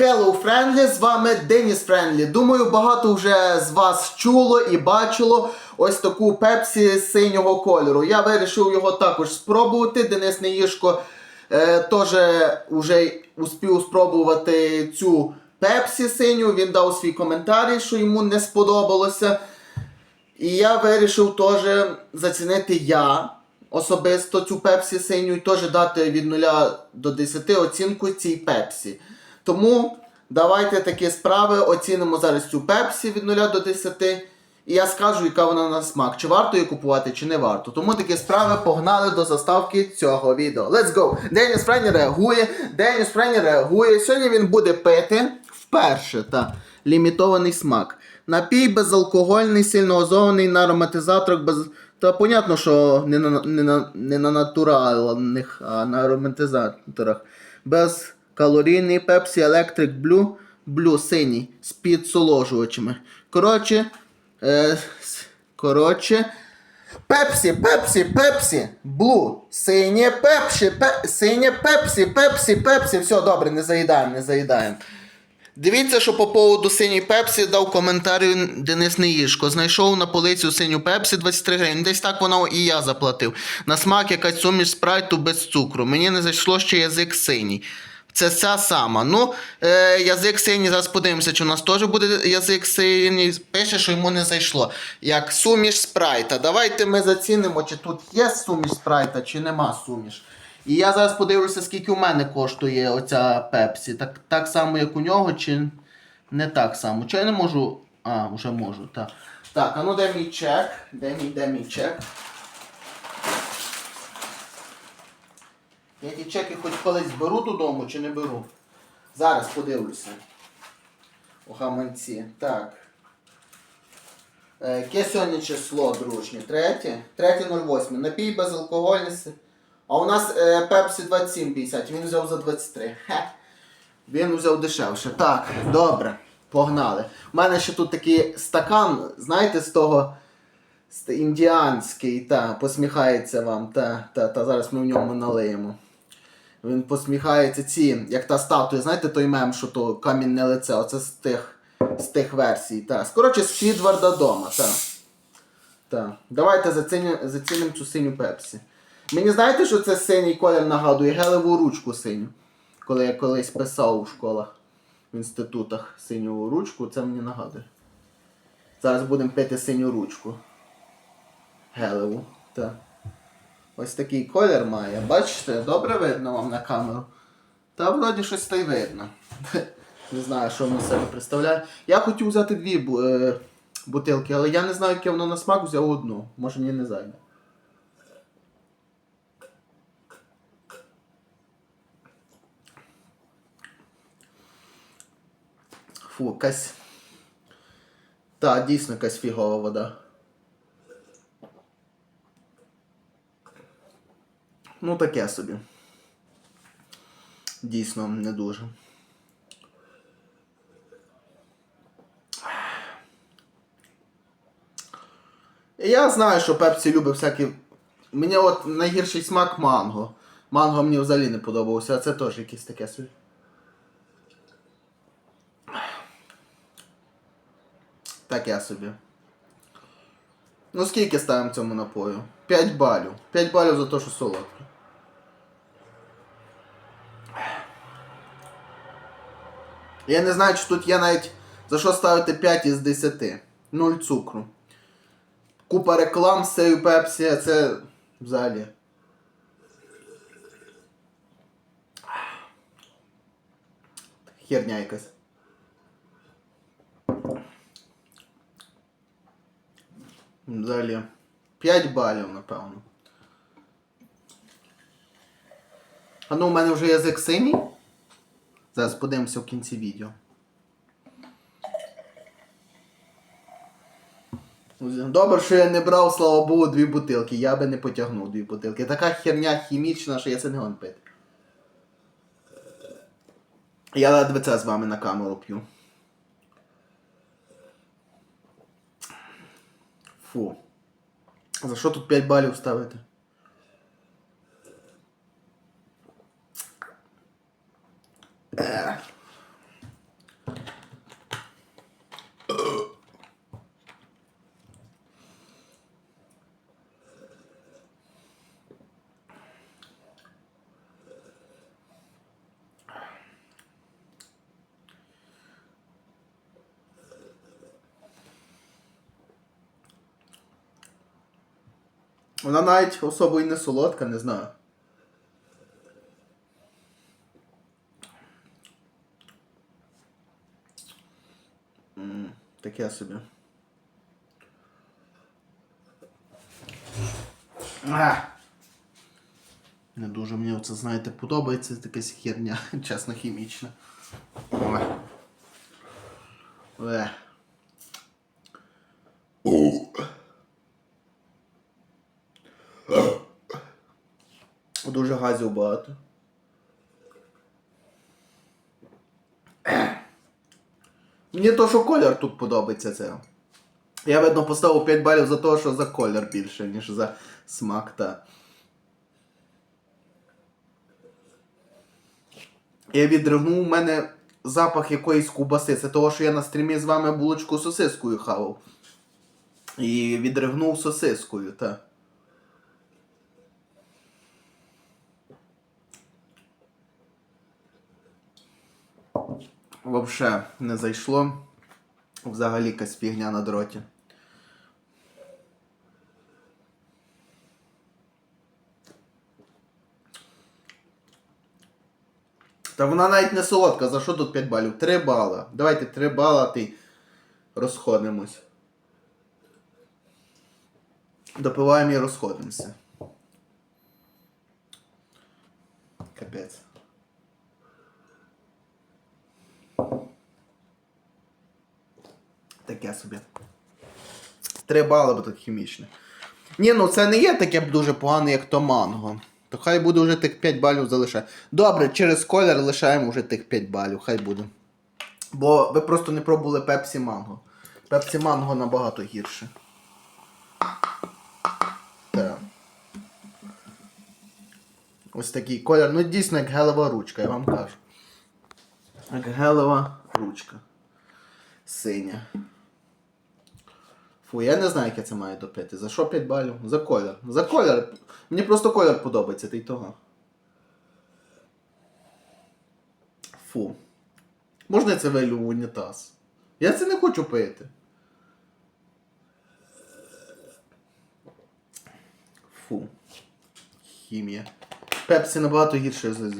Hello Friendly, з вами Деніс Френдлі. Думаю, багато вже з вас чуло і бачило ось таку пепсі синього кольору. Я вирішив його також спробувати. Денис Неїшко е, теж вже успів спробувати цю пепсі синю. Він дав свій коментар, що йому не сподобалося. І я вирішив теж зацінити я особисто цю пепсі синю і теж дати від 0 до 10 оцінку цій пепсі. Тому давайте такі справи оцінимо зараз цю пепсі від 0 до 10. І я скажу, яка вона на смак, чи варто її купувати, чи не варто. Тому такі справи погнали до заставки цього відео. Let's go! Деніс Френі реагує. Деніс Френі реагує. Сьогодні він буде пити вперше та лімітований смак. Напій безалкогольний, сильно озований на ароматизаторах без. Та понятно, що не на, не на, не на натуральних, а на ароматизаторах. Безкалорійний Pepsi Electric Blue, Blue синій з підсоложувачами. Коротше, е, коротше, Пепсі, пепсі, пепсі, блу, синє пепсі, пе, синє пепсі, пепсі, пепсі. Все, добре, не заїдаємо, не заїдаємо. Дивіться, що по поводу синій пепсі дав коментар Денис Неїшко. Знайшов на полицю синю пепсі 23 гривень. Десь так воно і я заплатив. На смак якась суміш спрайту без цукру. Мені не зайшло ще язик синій. Це ця сама. Ну, е, язик синій, зараз подивимося, чи у нас теж буде язик синій. Пише, що йому не зайшло. Як суміш спрайта. Давайте ми зацінимо, чи тут є суміш спрайта, чи нема суміш. І я зараз подивлюся, скільки у мене коштує оця пепсі. Так, так само, як у нього, чи не так само. Чи я не можу. А, вже можу, так. Так, а ну де мій чек? Де мій, де мій чек? Я ті чеки хоч колись беру додому чи не беру? Зараз подивлюся. У гаманці. Так. Е, Яке сьогодні число, дружні? Третє? Третє 08. Напій безалкогольний. А у нас е, Пепсі 27,50. Він взяв за 23. Хе. Він взяв дешевше. Так, добре. Погнали. У мене ще тут такий стакан, знаєте, з того індіанський, та, посміхається вам. Та, та, та, зараз ми в ньому налиємо. Він посміхається ці, як та статуя, знаєте той мем, що то камінне лице, оце з тих, з тих версій. Та. Коротше, з Підварда дома. Та. Та. Давайте зацінимо, зацінимо цю синю пепсі. Мені знаєте, що це синій колір нагадує гелеву ручку синю. Коли я колись писав у школах, в інститутах синю ручку, це мені нагадує. Зараз будемо пити синю ручку. Гелеву. Так. Ось такий колір має. Бачите, добре видно вам на камеру. Та вроді щось та й видно. Не знаю, що воно себе представляє. Я хотів взяти дві е, бутилки, але я не знаю, яке воно на смак, взяв одну. Може мені не зайде. Фу, якась. Та, дійсно якась фігова вода. Ну, таке собі. Дійсно, не дуже. Я знаю, що Пепсі любить всякі. Мені от найгірший смак манго. Манго мені взагалі не подобався, а це теж якесь таке собі. Таке собі. Ну скільки ставимо цьому напою? 5 балів. 5 балів за те, що солодке. Я не знаю, чи тут є навіть за що ставити 5 із 10. 0 цукру. Купа реклам з цією а це взагалі. Херня якась. Взагалі. 5 балів, напевно. А ну, у мене вже язик синій. Зараз подивимося в кінці відео. Добре, що я не брав, слава Богу, дві бутилки. Я би не потягнув дві бутилки. Така херня хімічна, що я це не гон пити. Я ледве це з вами на камеру п'ю. Фу. За що тут 5 балів ставити? Вона навіть особо і не солодка, не знаю. Таке собі. А! Не дуже мені це, знаєте, подобається якась херня, чесно, хімічна. Ой. Дуже багато. Мені то, що колір тут подобається це. Я, видно, поставив 5 балів за те, що за колір більше, ніж за смак та. Я відривнув у мене запах якоїсь кубаси. Це того, що я на стрімі з вами булочку сосискою хавав. І відривнув сосискою, так. Вообще не зайшло. Взагалі якась фігня на дроті. Та вона навіть не солодка. За що тут 5 балів? 3 бала. Давайте 3 бала, ти розходимось. Допиваємо і розходимося. Капець. Таке собі. 3 бали, бо так хімічне. Ні, ну це не є таке дуже погане, як то манго. То хай буде вже тих 5 балів залишає. Добре, через колір лишаємо вже тих 5 балів, хай буде. Бо ви просто не пробували пепсі манго. Пепсі манго набагато гірше. Так. Ось такий колір. Ну дійсно як гелева ручка, я вам кажу. Гелева ручка. Синя. Фу, я не знаю, як я це маю допити. За що 5 балів? За колір. За колір. Мені просто колір подобається, ти й того. Фу. Можна я це вилю в унітаз? Я це не хочу пити. Фу. Хімія. Пепсі набагато гірше за,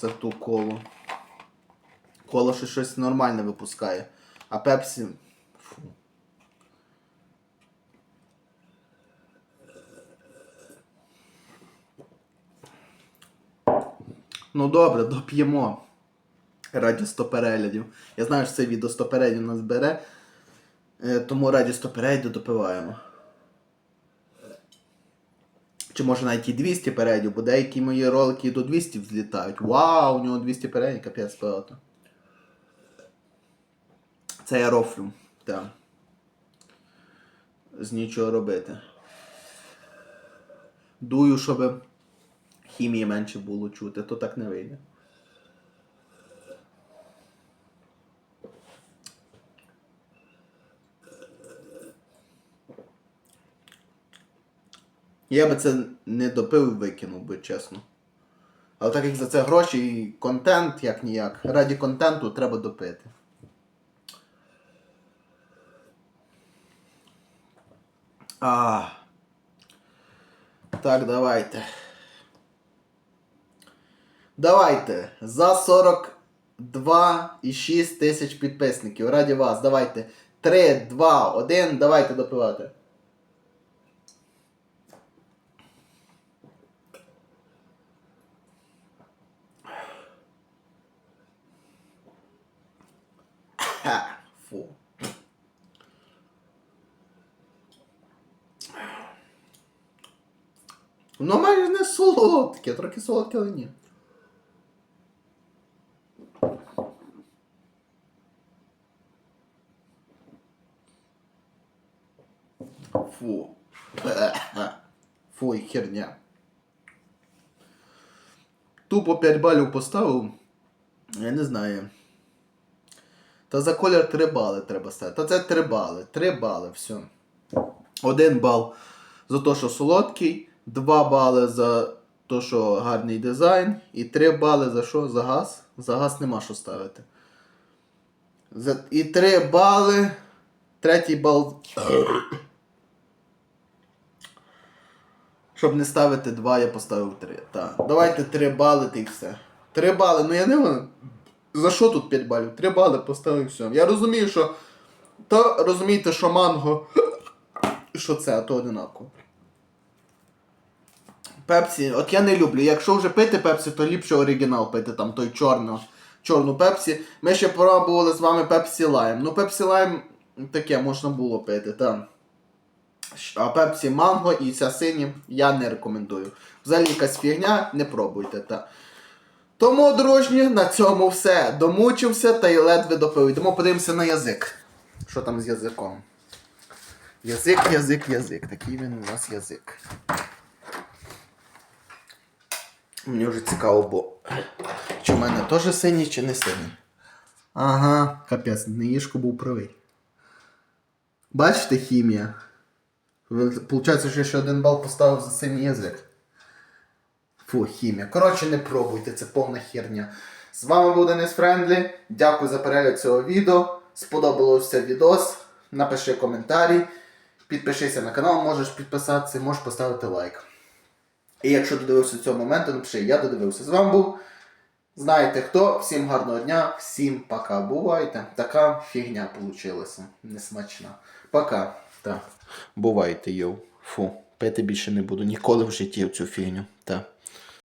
за ту колу. Кола ще щось нормальне випускає. А пепсі. Фу. Ну добре, доп'ємо. Раді 100 переглядів. Я знаю, що це відео 100 переглядів нас бере. Е, Тому раді 100 переглядів допиваємо. Чи може навіть і 200 переглядів, бо деякі мої ролики до 200 взлітають. Вау, у нього 200 переглядів, капець багато. Це я рофлю. Так. З нічого робити. Дую, щоб хімії менше було чути, то так не вийде. Я би це не допив і викинув би, чесно. Але так як за це гроші і контент, як ніяк, раді контенту треба допити. А. Так, давайте. Давайте. За 42,6 тисяч підписників. Раді вас. Давайте. 3, 2, 1. Давайте допивати. Ха, фу. Воно майже не солодке, трохи солодке, але ні. Фу. Фу, і херня. Тупо 5 балів поставив. Я не знаю. Та за колір 3 бали треба ставити. Та це 3 бали. 3 бали, все. 1 бал за те, що солодкий, 2 бали за те, що гарний дизайн, і 3 бали за що? За газ. За газ нема що ставити. За... І 3 бали. Третій бал. Щоб не ставити 2, я поставив 3. Так. Давайте 3 бали та й все. 3 бали, ну я не знаю. За що тут 5 балів? 3 бали поставив все. Я розумію, що. То розумієте, що манго. Що це, а то одинаково. Пепсі, от я не люблю. Якщо вже пити пепсі, то ліпше оригінал пити, там той чорно, чорну пепсі. Ми ще пробували з вами пепсі лайм. Ну, пепсі лайм таке можна було пити, так. А пепсі манго і ця сині я не рекомендую. Взагалі якась фігня, не пробуйте. Та. Тому, дружні, на цьому все. Домучився та й ледве допив. Йдемо подивимося на язик. Що там з язиком? Язик, язик, язик. Такий він у нас язик. Мені вже цікаво, бо чи в мене теж синій, чи не синій. Ага, капець, неїжко був правий. Бачите хімія? Получається, що я ще один бал поставив за синій язик. Фу, хімія. Коротше, не пробуйте, це повна херня. З вами був Денис Френдлі. Дякую за перегляд цього відео. Сподобалося відос. Напиши коментарі. Підпишися на канал, можеш підписатися, можеш поставити лайк. І якщо додивився до цього моменту, напиши, я додивився. З вами був. Знаєте хто. Всім гарного дня, всім пока. Бувайте. Така фігня получилася. Несмачна. Пока. Так. Бувайте, йоу. Фу. Пити більше не буду. Ніколи в житті в цю фігню. Так.